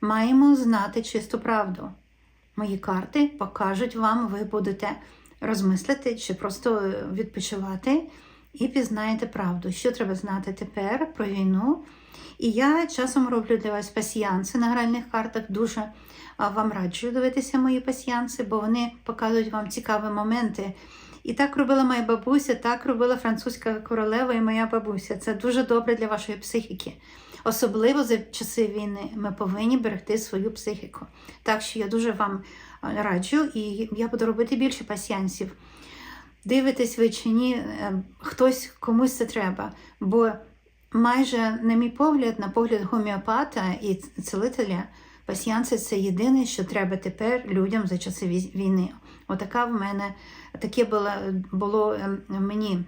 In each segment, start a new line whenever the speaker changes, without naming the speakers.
маємо знати чисту правду. Мої карти покажуть вам, ви будете розмислити чи просто відпочивати і пізнаєте правду, що треба знати тепер про війну. І я часом роблю для вас пасіянси на гральних картах. Дуже вам раджу дивитися мої пасіянси, бо вони показують вам цікаві моменти. І так робила моя бабуся, так робила французька королева і моя бабуся. Це дуже добре для вашої психіки. Особливо за часи війни ми повинні берегти свою психіку. Так що я дуже вам раджу, і я буду робити більше пасіянсів. Дивитесь ви чи ні, е, хтось комусь це треба. Бо майже, на мій погляд, на погляд гомеопата і цілителя, пасіянси це єдине, що треба тепер людям за часи війни. Отака в мене таке було, було ем, мені.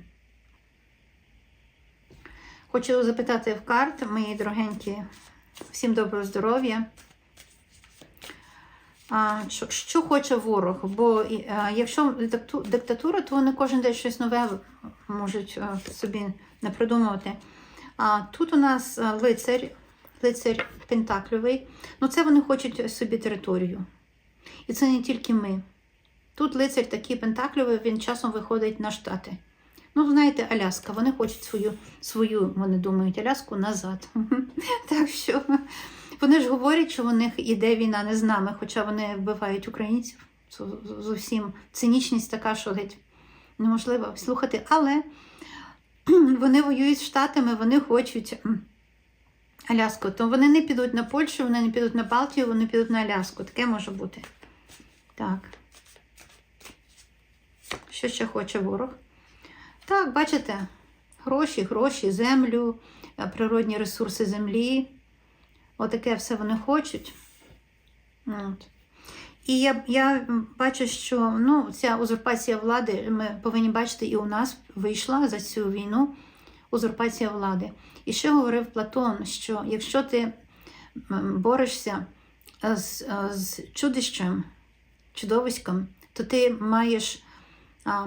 Хочу запитати в карт, мої дорогенькі, всім доброго здоров'я. Що, що хоче ворог? Бо якщо диктатура, то вони кожен день щось нове можуть собі не придумувати. А тут у нас лицар, лицар Пентакльовий. Ну, це вони хочуть собі територію. І це не тільки ми. Тут лицар такий Пентакльовий, він часом виходить на штати. Ну, знаєте, Аляска, вони хочуть свою, свою вони думають, Аляску назад. Так що вони ж говорять, що у них іде війна не з нами, хоча вони вбивають українців. Зовсім цинічність така, що геть неможливо слухати. Але вони воюють з Штатами, вони хочуть Аляску. То вони не підуть на Польщу, вони не підуть на Балтію, вони підуть на Аляску. Таке може бути. Так. Що ще хоче ворог? Так, бачите, гроші, гроші, землю, е, природні ресурси землі. Отаке все вони хочуть. От. І я, я бачу, що ну, ця узурпація влади, ми повинні бачити, і у нас вийшла за цю війну узурпація влади. І ще говорив Платон, що якщо ти борешся з, з чудищем, чудовиськом, то ти маєш, а,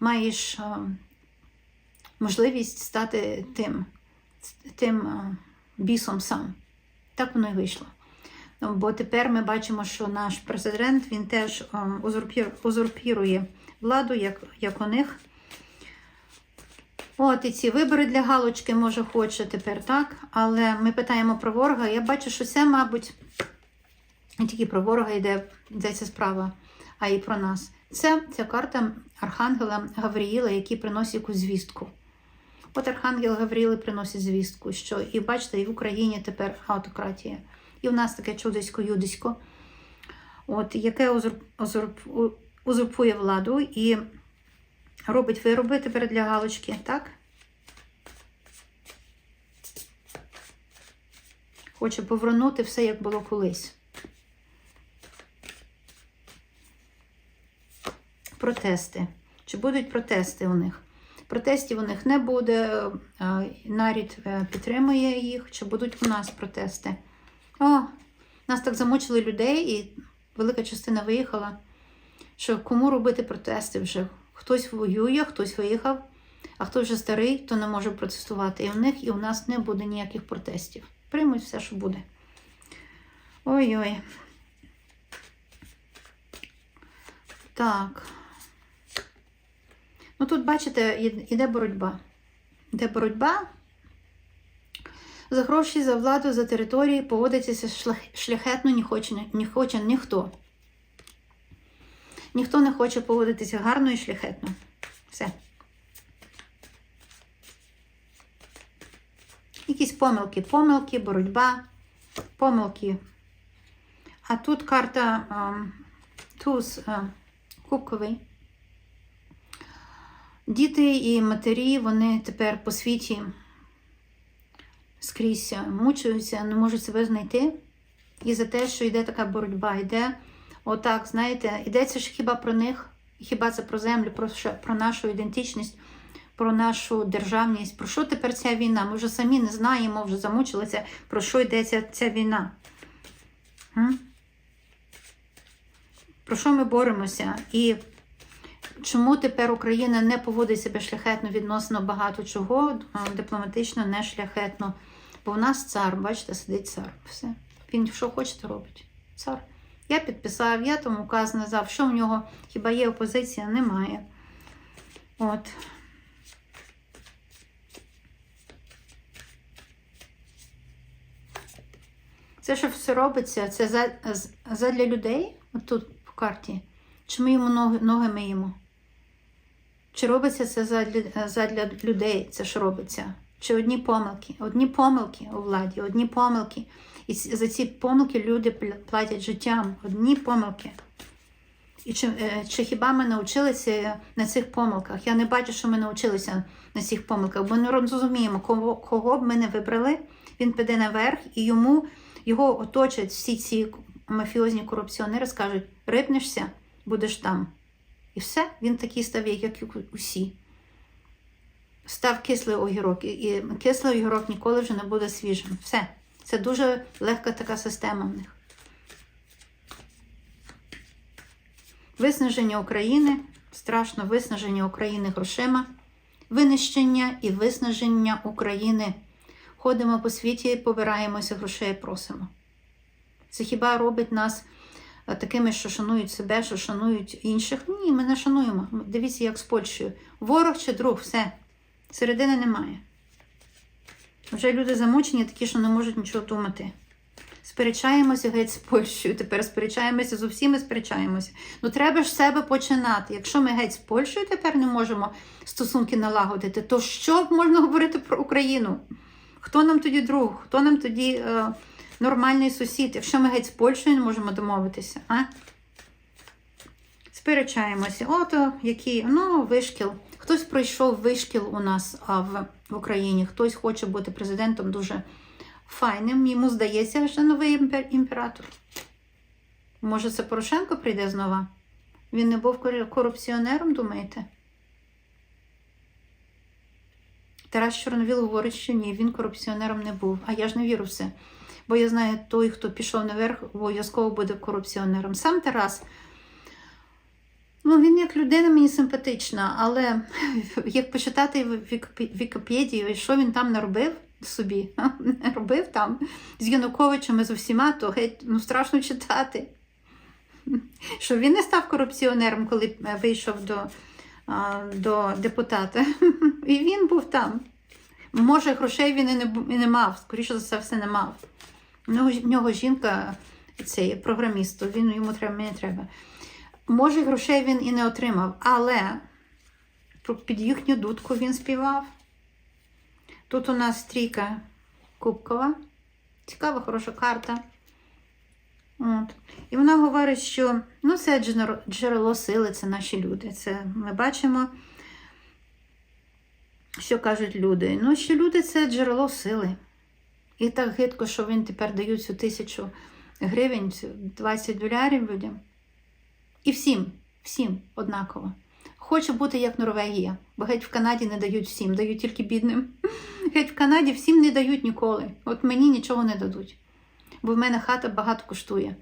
маєш а, можливість стати тим, тим а, бісом сам. Так воно і вийшло. Ну, Бо тепер ми бачимо, що наш президент він теж ем, узурпірує владу, як, як у них. От і ці вибори для Галочки, може, хоче тепер так. Але ми питаємо про ворога. Я бачу, що це, мабуть, не тільки про ворога йде, йдеться справа, а і про нас. Це ця карта Архангела Гавріїла, який приносить якусь звістку. От Архангел Гавріли приносить звістку, що і бачите, і в Україні тепер автократія. І в нас таке чудисько-юдисько, от, яке узурп, узурп, узурпує владу і робить вироби тепер для галочки, так? Хоче повернути все, як було колись. Протести. Чи будуть протести у них? Протестів у них не буде, е, нарід е, підтримує їх, чи будуть у нас протести. О, нас так замучили людей, і велика частина виїхала. Що кому робити протести вже? Хтось воює, хтось виїхав, а хто вже старий, то не може протестувати. І у них, і у нас не буде ніяких протестів. Приймуть все, що буде. Ой-ой. Так. Ну тут, бачите, іде боротьба. Іде боротьба. За гроші, за владу, за території поводитися шляхетно не хоче, не хоче ніхто. Ніхто не хоче поводитися гарно і шляхетно. Все. Якісь помилки, помилки, боротьба, помилки. А тут карта ем, туз е, кубковий. Діти і матері, вони тепер по світі скрізь мучаються, не можуть себе знайти. І за те, що йде така боротьба, йде отак, знаєте, йдеться ж хіба про них, хіба це про землю, про, про нашу ідентичність, про нашу державність. Про що тепер ця війна? Ми вже самі не знаємо, вже замучилися, про що йдеться ця війна. Про що ми боремося? І чому тепер Україна не поводить себе шляхетно відносно багато чого, дипломатично не шляхетно? Бо в нас цар, бачите, сидить цар. Все. Він що хоче, то робить. Цар. Я підписав, я там указ назвав, що в нього хіба є опозиція? Немає. От. Це що все робиться, це за, задля людей, от тут в карті. Чи ми йому ноги, ноги миємо? Чи робиться це задля, людей, це що робиться? Чи одні помилки? Одні помилки у владі, одні помилки. І за ці помилки люди платять життям. Одні помилки. І чи, е, чи хіба ми навчилися на цих помилках? Я не бачу, що ми навчилися на цих помилках, бо не розуміємо, кого, кого б ми не вибрали, він піде наверх, і йому його оточать всі ці мафіозні корупціонери, скажуть: рипнешся, будеш там. І все, він такий став, як і усі. Став кислий огірок, і- кислий огірок ніколи вже не буде свіжим. Все. Це дуже легка така система в них. Виснаження України, страшно виснаження України грошима, винищення і виснаження України. Ходимо по світі, побираємося грошей, просимо. Це хіба робить нас такими, що шанують себе, що шанують інших? Ні, ми не шануємо. Дивіться, як з Польщею. Ворог чи друг, все. Середини немає. Вже люди замучені, такі, що не можуть нічого думати. Сперечаємося геть з Польщею. Тепер сперечаємося з усіми сперечаємося. Ну треба ж себе починати. Якщо ми геть з Польщею тепер не можемо стосунки налагодити, то що можна говорити про Україну? Хто нам тоді друг? Хто нам тоді е, нормальний сусід, якщо ми геть з Польщею не можемо домовитися? А? Сперечаємося. Ото який, ну, вишкіл. Хтось пройшов вишкіл у нас а, в, в Україні, хтось хоче бути президентом дуже файним. Йому здається, що новий імпер- імператор. Може, це Порошенко прийде знову? Він не був корупціонером, думаєте? Тарас Чорновіл говорить, що ні, він корупціонером не був. А я ж не вірю в це. Бо я знаю, той, хто пішов наверх, обов'язково буде корупціонером. Сам Тарас, ну він як людина мені симпатична, але як почитати в Вік- Вікіпедію, що він там наробив собі, робив там з Януковичем і з усіма, то геть ну, страшно читати. Що він не став корупціонером, коли е, вийшов до, до депутата. І він був там. Може, грошей він і не, і не мав, скоріше за все, все не мав. В нього, в нього жінка, цей програміст, він йому треба, мені треба. Може, грошей він і не отримав, але під їхню дудку він співав. Тут у нас стрійка кубкова. Цікава, хороша карта. От. І вона говорить, що ну, це джерело сили, це наші люди. Це ми бачимо, що кажуть люди. Ну, що люди це джерело сили. І так гидко, що він тепер дають цю тисячу гривень, 20 долярів людям. І всім, всім однаково. Хочу бути як Норвегія, бо геть в Канаді не дають всім, дають тільки бідним. Геть в Канаді всім не дають ніколи. От мені нічого не дадуть. Бо в мене хата багато коштує.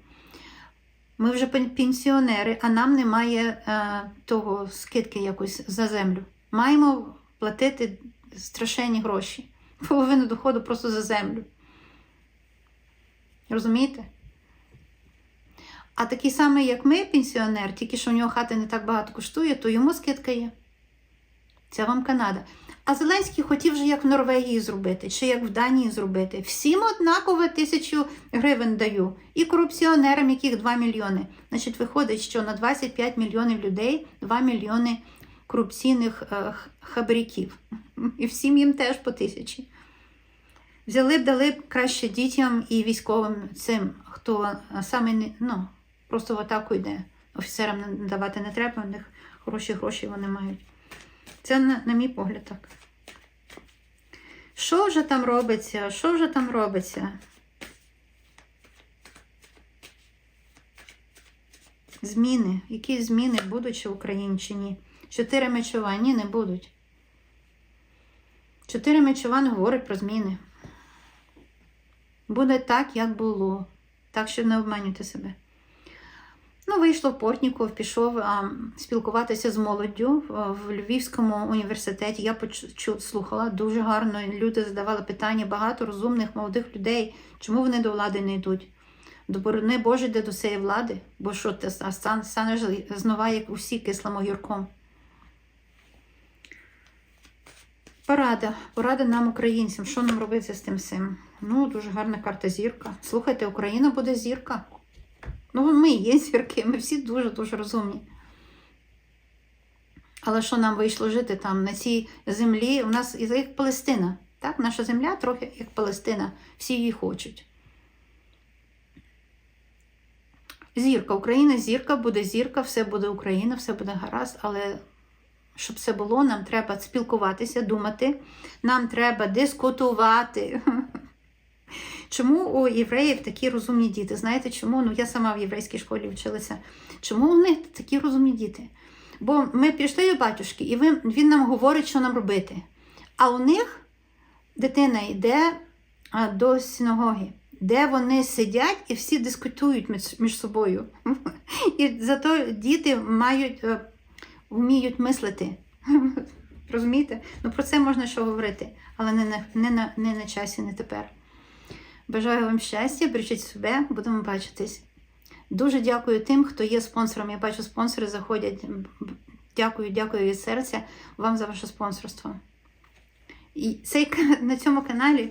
Ми вже пенсіонери, а нам немає е, того скидки якось за землю. Маємо платити страшенні гроші. Половину доходу просто за землю. Розумієте? А такий самий, як ми, пенсіонер, тільки що у нього хата не так багато коштує, то йому скидка є. Це вам Канада. А Зеленський хотів же як в Норвегії зробити, чи як в Данії зробити. Всім однаково тисячу гривень даю. І корупціонерам, яких 2 мільйони. Значить, виходить, що на 25 мільйонів людей 2 мільйони корупційних е, хабаряків. І всім їм теж по тисячі. Взяли б, дали б краще дітям і військовим цим, хто е, саме не, ну, просто в атаку йде. Офіцерам давати не треба, у них хороші гроші вони мають. Це на, на мій погляд так. Що вже там робиться? Що вже там робиться? Зміни. Які зміни будуть чи в Україні чи ні? Чотири мечова? Ні, не будуть. Чотири мечова не говорить про зміни. Буде так, як було. Так що не обманюйте себе. Ну, вийшло в Портніков, пішов а, спілкуватися з молоддю в Львівському університеті. Я почу, слухала дуже гарно. Люди задавали питання, багато розумних молодих людей. Чому вони до влади не йдуть? До борони Боже йде до цієї влади, бо що ти ста- стан- станеш знова, як усі кислим огірком. Порада. Порада нам, українцям. Що нам робити з тим всім? Ну, дуже гарна карта зірка. Слухайте, Україна буде зірка. Ну, ми є зірки, ми всі дуже-дуже розумні. Але що нам вийшло жити там, на цій землі? У нас як Палестина. Так? Наша земля трохи як Палестина. Всі її хочуть. Зірка, Україна, зірка, буде зірка, все буде Україна, все буде гаразд, але щоб це було, нам треба спілкуватися, думати, нам треба дискутувати. Чому у євреїв такі розумні діти? Знаєте чому? Ну, я сама в єврейській школі вчилася. Чому у них такі розумні діти? Бо ми пішли до батюшки, і він, нам говорить, що нам робити. А у них дитина йде до синагоги, де вони сидять і всі дискутують між, між собою. І зато діти мають, е, вміють мислити. Розумієте? Ну про це можна що говорити, але не на, не на, не на часі, не тепер. Бажаю вам щастя, бережіть себе, будемо бачитись. Дуже дякую тим, хто є спонсором. Я бачу, спонсори заходять. Дякую, дякую від серця вам за ваше спонсорство. І цей, на цьому каналі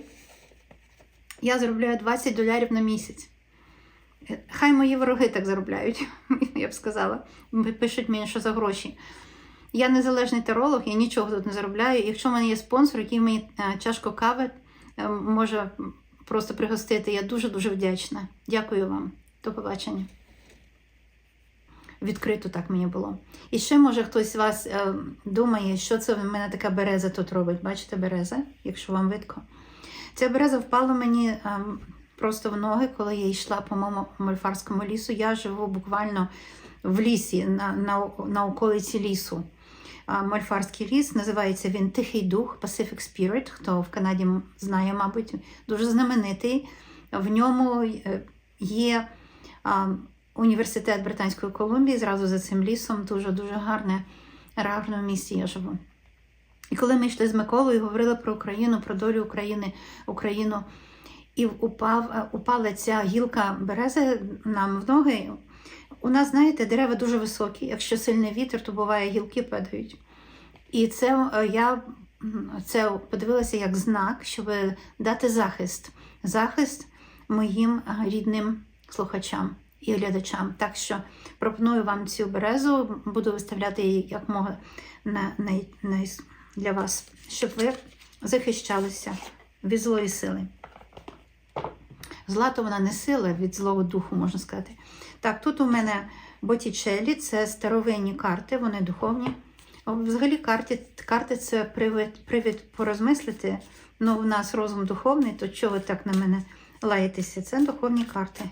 я заробляю 20 долярів на місяць. Хай мої вороги так заробляють, я б сказала. Пишуть мені, що за гроші. Я незалежний таролог, я нічого тут не заробляю. Якщо в мене є спонсор, який мені е, чашку кави е, може просто пригостити, я дуже-дуже вдячна. Дякую вам. До побачення. Відкрито так мені було. І ще, може, хтось з вас е, думає, що це в мене така береза тут робить. Бачите, береза, якщо вам видко. Ця береза впала мені е, просто в ноги, коли я йшла по моєму мольфарському лісу. Я живу буквально в лісі, на, на, на околиці лісу. Мольфарський ліс, називається він Тихий Дух, Pacific Spirit, хто в Канаді знає, мабуть, дуже знаменитий. В ньому е, є університет Британської Колумбії, зразу за цим лісом, дуже-дуже гарне, гарне місці я живу. І коли ми йшли з Миколою, говорили про Україну, про долю України, Україну, і упав, е, упала ця гілка берези нам в ноги. У нас, знаєте, дерева дуже високі. Якщо сильний вітер, то буває гілки падають. І це е, я це подивилася як знак, щоб дати захист. Захист моїм е, рідним слухачам і глядачам. Так що пропоную вам цю березу, буду виставляти її як мога на, на, на, для вас, щоб ви захищалися від злої сили. Зла то вона не сила від злого духу, можна сказати. Так, тут у мене Боттічелі, це старовинні карти, вони духовні. Взагалі карти, карти це привід, привід порозмислити. Ну, у нас розум духовний, то чого ви так на мене лаєтеся? Це духовні карти.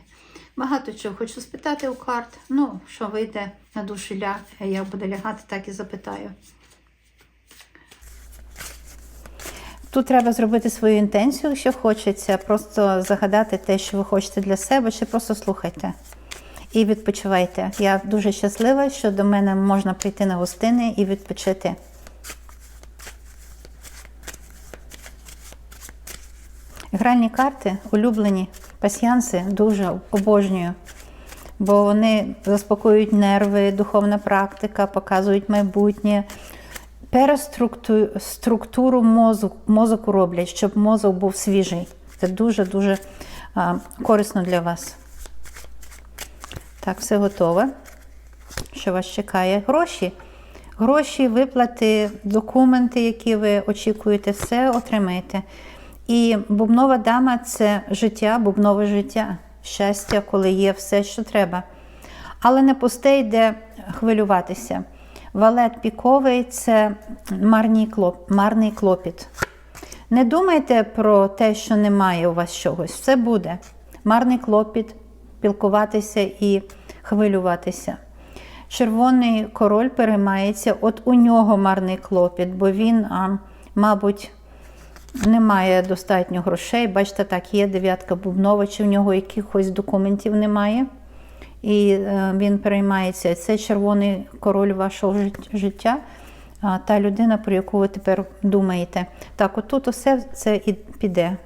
Багато чого хочу спитати у карт. Ну, що вийде на душу ля, як буде лягати, так і запитаю. Тут треба зробити свою інтенцію, що хочеться, просто загадати те, що ви хочете для себе, чи просто слухайте і відпочивайте. Я дуже щаслива, що до мене можна прийти на гостини і відпочити. Гральні карти, улюблені пасіянси, дуже обожнюю, бо вони заспокоюють нерви, духовна практика, показують майбутнє. Переструктуру мозок, мозоку роблять, щоб мозок був свіжий. Це дуже-дуже корисно для вас. Так, все готове. Що вас чекає? Гроші. Гроші, виплати, документи, які ви очікуєте, все отримаєте. І бубнова дама це життя, бубнове життя, щастя, коли є все, що треба. Але не пусте йде хвилюватися. Валет піковий це марний, клоп, марний клопіт. Не думайте про те, що немає у вас чогось. Все буде. Марний клопіт, пілкуватися і хвилюватися. Червоний король переймається, от у нього марний клопіт, бо він, а, мабуть, не має достатньо грошей. Бачите, так, є дев'ятка бубнова, чи в нього якихось документів немає. І е, він переймається. Це червоний король вашого життя, та людина, про яку ви тепер думаєте. Так, отут усе це і піде,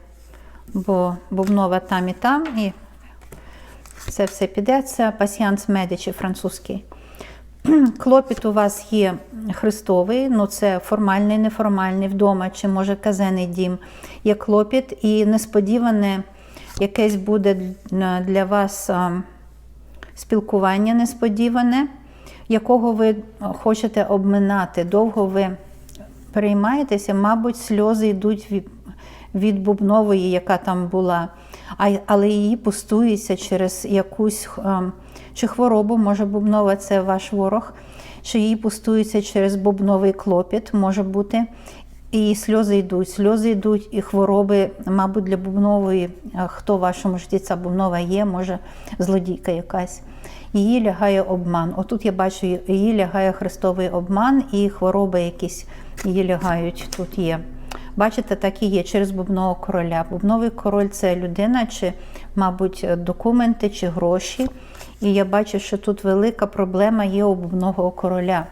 бо бубнова там і там, і це все піде. Це пасіанс медичі французький. Клопіт у вас є христовий, ну це формальний, неформальний вдома, чи може казений дім. Є клопіт, і несподіване якесь буде для вас спілкування несподіване, якого ви хочете обминати. Довго ви переймаєтеся, мабуть, сльози йдуть від, від бубнової, яка там була, але її пустується через якусь чи хворобу, може бубнова це ваш ворог, чи її пустується через бубновий клопіт, може бути. І сльози йдуть, сльози йдуть, і хвороби, мабуть, для бубнової, хто в вашому житті ця бубнова є, може злодійка якась. Її лягає обман. Отут я бачу, її лягає христовий обман, і хвороби якісь її лягають тут є. Бачите, так і є через бубнового короля. Бубновий король це людина, чи, мабуть, документи, чи гроші. І я бачу, що тут велика проблема є у бубнового короля.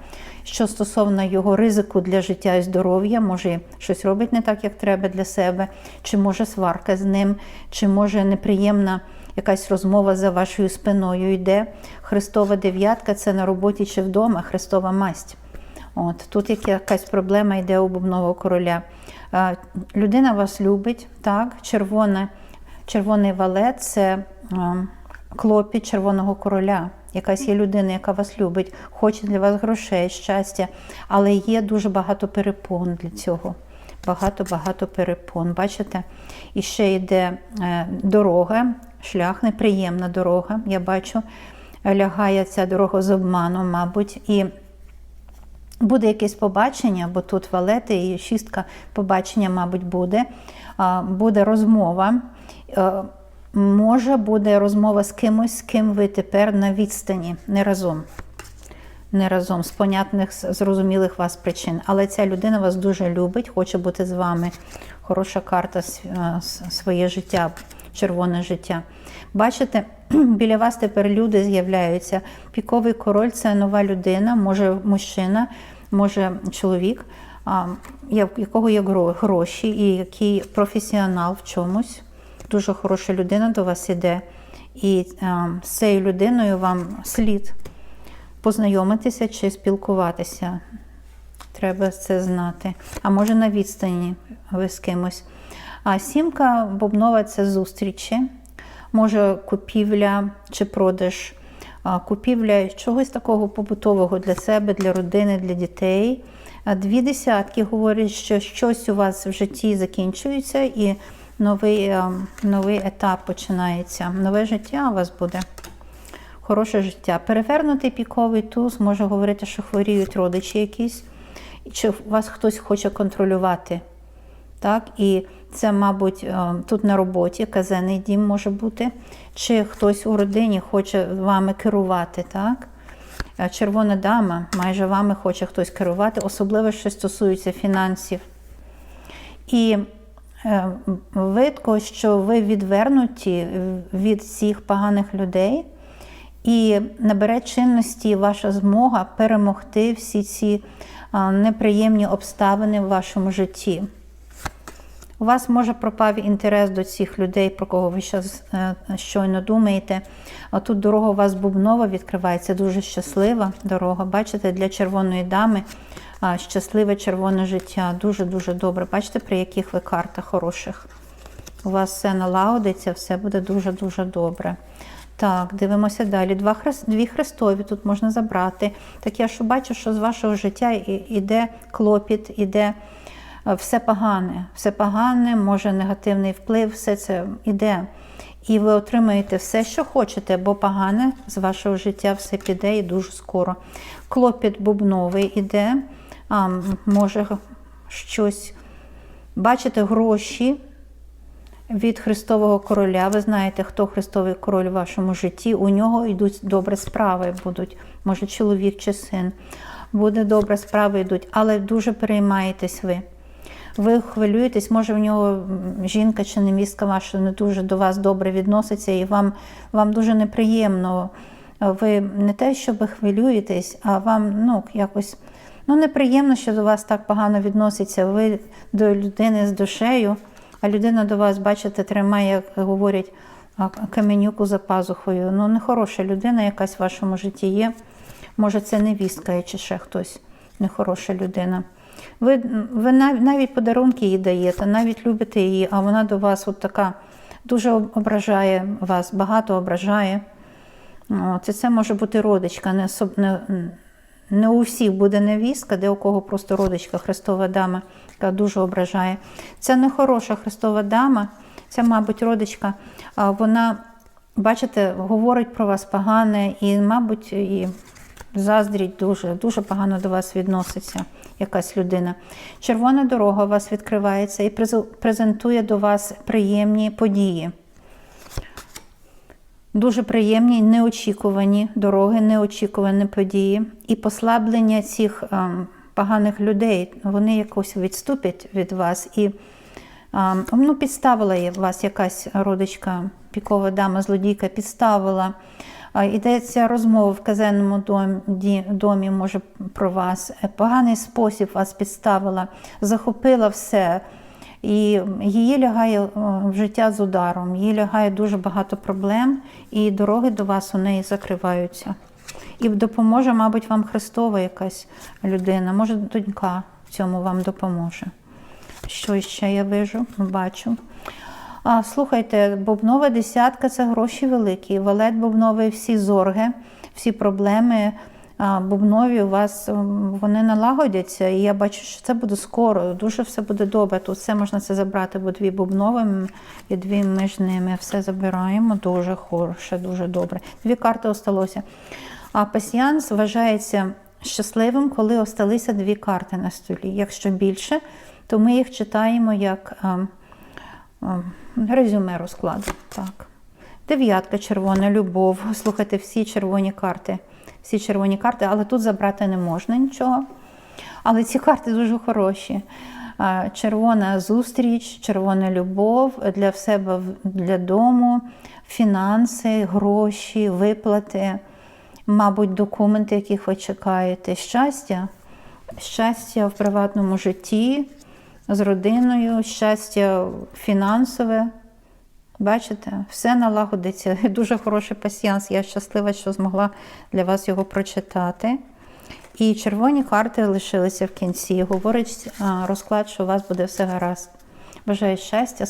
Що стосовно його ризику для життя і здоров'я, може щось робить не так, як треба для себе, чи може сварка з ним, чи може неприємна якась розмова за вашою спиною йде. Христова дев'ятка це на роботі чи вдома, Христова масть. От Тут якась проблема йде у бубнового короля. Людина вас любить, так, червоне, червоний валет це клопіт червоного короля. Якась є людина, яка вас любить, хоче для вас грошей, щастя, але є дуже багато перепон для цього. Багато-багато перепон. Бачите? І ще йде е, дорога, шлях, неприємна дорога. Я бачу, лягає ця дорога з обманом, мабуть. І буде якесь побачення, бо тут валети і шістка побачення, мабуть, буде. Буде розмова. Е, Може, буде розмова з кимось, з ким ви тепер на відстані, не разом. Не разом, з понятних, зрозумілих вас причин. Але ця людина вас дуже любить, хоче бути з вами. Хороша карта своє життя, червоне життя. Бачите, біля вас тепер люди з'являються. Піковий король це нова людина, може мужчина, може чоловік, якого є гроші, і який професіонал в чомусь дуже хороша людина до вас іде. І а, з цією людиною вам слід познайомитися чи спілкуватися. Треба це знати. А може на відстані ви з кимось. А сімка бобнова це зустрічі, може купівля чи продаж, купівля чогось такого побутового для себе, для родини, для дітей. Дві десятки говорять, що щось у вас в житті закінчується. і новий е, новий етап починається. Нове життя у вас буде. Хороше життя. Перевернутий піковий туз може говорити, що хворіють родичі якісь, чи вас хтось хоче контролювати. Так? І це, мабуть, е, тут на роботі казенний дім може бути, чи хтось у родині хоче вами керувати. так? Е, червона дама, майже вами хоче хтось керувати, особливо, що стосується фінансів. І видко, що ви відвернуті від всіх поганих людей, і набере чинності ваша змога перемогти всі ці неприємні обставини в вашому житті. У вас може пропав інтерес до цих людей, про кого ви зараз е, щойно думаєте. А тут дорога у вас бубнова відкривається, дуже щаслива дорога. Бачите, для червоної дами щасливе червоне життя. Дуже-дуже добре. Бачите, при яких ви картах хороших. У вас все налагодиться, все буде дуже-дуже добре. Так, дивимося далі. Два. Дві хрестові тут можна забрати. Так я що бачу, що з вашого життя йде клопіт, іде все погане. Все погане, може негативний вплив, все це йде. І ви отримаєте все, що хочете, бо погане з вашого життя все піде і дуже скоро. Клопіт бубновий іде а, може щось бачите гроші від Христового короля. Ви знаєте, хто Христовий король в вашому житті. У нього йдуть добрі справи, будуть, може, чоловік чи син. Буде добре, справи йдуть, але дуже переймаєтесь ви. Ви хвилюєтесь, може в нього жінка чи невістка ваша не дуже до вас добре відноситься, і вам вам дуже неприємно ви не те, щоб хвилюєтесь, а вам ну, якось ну, неприємно, що до вас так погано відноситься. Ви до людини з душею, а людина до вас, бачите, тримає, як говорять, каменюку за пазухою. Ну, нехороша людина якась в вашому житті є. Може, це невістка чи ще хтось нехороша людина. Ви, ви навіть подарунки їй даєте, навіть любите її, а вона до вас от така дуже ображає вас, багато ображає. І це може бути родичка, не, особ- не у всіх буде невістка, де у кого просто родичка Христова дама, яка дуже ображає. Це не хороша Христова дама, це, мабуть, родичка. Вона, бачите, говорить про вас погане і, мабуть, і заздріть дуже, дуже погано до вас відноситься якась людина. Червона дорога у вас відкривається і презентує до вас приємні події. Дуже приємні, неочікувані дороги, неочікувані події. І послаблення цих ем, поганих людей, вони якось відступять від вас. І ем, ну, підставила вас якась родичка, пікова дама, злодійка, підставила. Йдеться розмова в казенному домі, домі, може, про вас. Е, Поганий спосіб вас підставила, захопила все. І її лягає е, в життя з ударом, їй лягає дуже багато проблем, і дороги до вас у неї закриваються. І допоможе, мабуть, вам Христова якась людина, може, донька в цьому вам допоможе. Що ще я вижу, бачу. А, слухайте, бубнова десятка це гроші великі. Валет бубновий, всі зорги, всі проблеми бубнові у вас вони налагодяться. І я бачу, що це буде скоро, дуже все буде добре. Тут все можна це забрати, бо дві бубнові і дві між ними. Все забираємо. Дуже хороше, дуже добре. Дві карти осталося. А пасіянс вважається щасливим, коли осталися дві карти на столі. Якщо більше, то ми їх читаємо як. ем, О, Резюме розкладу. Так. Дев'ятка червона, любов. Слухайте, всі червоні карти. Всі червоні карти, але тут забрати не можна нічого. Але ці карти дуже хороші. Червона зустріч, червона любов для себе, для дому, фінанси, гроші, виплати, мабуть, документи, яких ви чекаєте. Щастя, щастя в приватному житті, з родиною, щастя фінансове. Бачите, все налагодиться. Дуже хороший пасіянс. Я щаслива, що змогла для вас його прочитати. І червоні карти лишилися в кінці. Говорить розклад, що у вас буде все гаразд. Бажаю щастя.